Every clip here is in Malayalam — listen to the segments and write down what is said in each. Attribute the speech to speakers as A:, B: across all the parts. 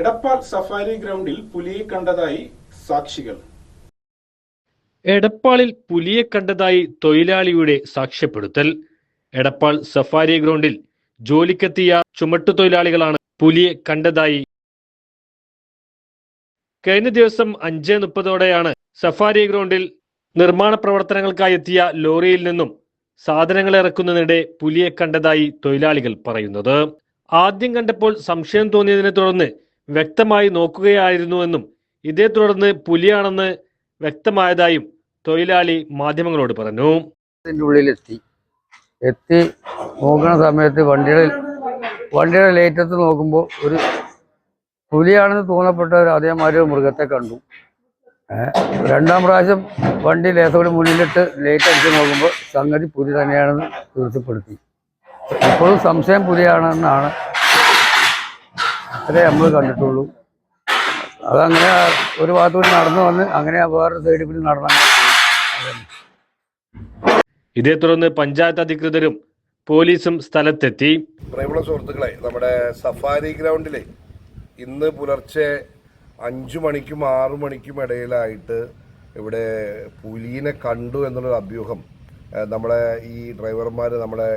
A: എടപ്പാൾ സഫാരി ഗ്രൗണ്ടിൽ പുലിയെ കണ്ടതായി സാക്ഷികൾ.
B: എടപ്പാളിൽ പുലിയെ കണ്ടതായി തൊഴിലാളിയുടെ സാക്ഷ്യപ്പെടുത്തൽ. എടപ്പാൾ സഫാരി ഗ്രൗണ്ടിൽ ജോലിക്കെത്തിയ ചുമട്ടു തൊഴിലാളികളാണ് പുലിയെ കണ്ടതായി. കഴിഞ്ഞ ദിവസം അഞ്ച് മുപ്പതോടെയാണ് സഫാരി ഗ്രൗണ്ടിൽ നിർമ്മാണ പ്രവർത്തനങ്ങൾക്കായി എത്തിയ ലോറിയിൽ നിന്നും സാധനങ്ങൾ ഇറക്കുന്നതിനിടെ പുലിയെ കണ്ടതായി തൊഴിലാളികൾ പറയുന്നത്. ആദ്യം കണ്ടപ്പോൾ സംശയം തോന്നിയതിനെ തുടർന്ന് വ്യക്തമായി നോക്കുകയായിരുന്നുവെന്നും ഇതേ തുടർന്ന് പുലിയാണെന്ന് വ്യക്തമായതായും തൊഴിലാളി മാധ്യമങ്ങളോട് പറഞ്ഞു.
C: ഉള്ളിലെത്തി. എത്തി നോക്കുന്ന സമയത്ത് വണ്ടികളിൽ വണ്ടിയുടെ ലേറ്റത്ത് നോക്കുമ്പോൾ ഒരു പുലിയാണെന്ന് തോന്നപ്പെട്ട ഒരു അതേമാതിരി മൃഗത്തെ കണ്ടു. രണ്ടാം പ്രാവശ്യം വണ്ടി ലേസോട് മുന്നിലിട്ട് ലേറ്റ് അടിച്ച് നോക്കുമ്പോൾ സംഗതി പുലി തന്നെയാണെന്ന് തീർച്ചപ്പെടുത്തി. ഇപ്പോഴും സംശയം പുലിയാണെന്നാണ് അത്രേ നമ്മൾ കണ്ടിട്ടുള്ളൂ. അതങ്ങനെ ഒരു ഭാഗത്തുകൂടി നടന്നു വന്ന് അങ്ങനെ വേറൊരു സൈഡിൽ കൂടി നടന്നു
B: ഇതേ തുടർന്ന് പഞ്ചായത്ത് അധികൃതരും പോലീസും സ്ഥലത്തെത്തി.
D: പ്രിയമുള്ള സുഹൃത്തുക്കളെ നമ്മുടെ സഫാരി ഗ്രൗണ്ടിലെ ഇന്ന് പുലർച്ചെ അഞ്ചു മണിക്കും ആറു മണിക്കും ഇടയിലായിട്ട് ഇവിടെ പുലിനെ കണ്ടു എന്നുള്ളൊരു അഭ്യൂഹം നമ്മളെ ഈ ഡ്രൈവർമാർ നമ്മളെ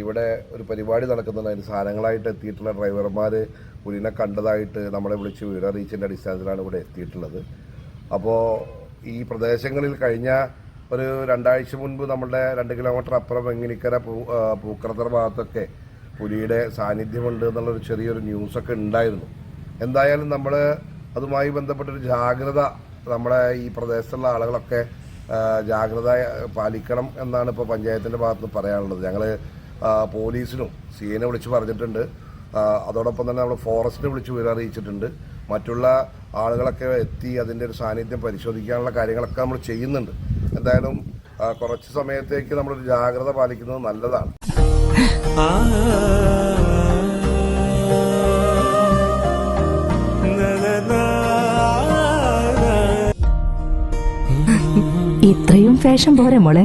D: ഇവിടെ ഒരു പരിപാടി നടക്കുന്നുണ്ട്. അതിന് സാധനങ്ങളായിട്ട് എത്തിയിട്ടുള്ള ഡ്രൈവർമാർ പുലിനെ കണ്ടതായിട്ട് നമ്മളെ വിളിച്ച് വിവരറിയിച്ചതിന്റെ അടിസ്ഥാനത്തിലാണ് ഇവിടെ എത്തിയിട്ടുള്ളത്. അപ്പോൾ ഈ പ്രദേശങ്ങളിൽ കഴിഞ്ഞ ഒരു രണ്ടാഴ്ച മുൻപ് നമ്മളുടെ രണ്ട് കിലോമീറ്റർ അപ്പുറം വെങ്ങിനിക്കര പൂ പൂക്കറത്തർ ഭാഗത്തൊക്കെ പുലിയുടെ സാന്നിധ്യമുണ്ട് എന്നുള്ളൊരു ചെറിയൊരു ന്യൂസൊക്കെ ഉണ്ടായിരുന്നു. എന്തായാലും നമ്മൾ അതുമായി ബന്ധപ്പെട്ടൊരു ജാഗ്രത നമ്മുടെ ഈ പ്രദേശത്തുള്ള ആളുകളൊക്കെ ജാഗ്രത പാലിക്കണം എന്നാണ് ഇപ്പോൾ പഞ്ചായത്തിന്റെ ഭാഗത്ത് പറയാനുള്ളത്. ഞങ്ങൾ പോലീസിനും സി എനെ വിളിച്ച് പറഞ്ഞിട്ടുണ്ട്. അതോടൊപ്പം തന്നെ നമ്മൾ ഫോറസ്റ്റിനെ വിളിച്ച് വിവരം അറിയിച്ചിട്ടുണ്ട്. മറ്റുള്ള ആളുകളൊക്കെ എത്തി അതിന്റെ ഒരു സാന്നിധ്യം പരിശോധിക്കാനുള്ള കാര്യങ്ങളൊക്കെ നമ്മൾ ചെയ്യുന്നുണ്ട്. എന്തായാലും കുറച്ച് സമയത്തേക്ക് നമ്മളൊരു ജാഗ്രത പാലിക്കുന്നത് നല്ലതാണ്.
E: ഇത്രയും ഫാഷൻ പോരെ മോളെ.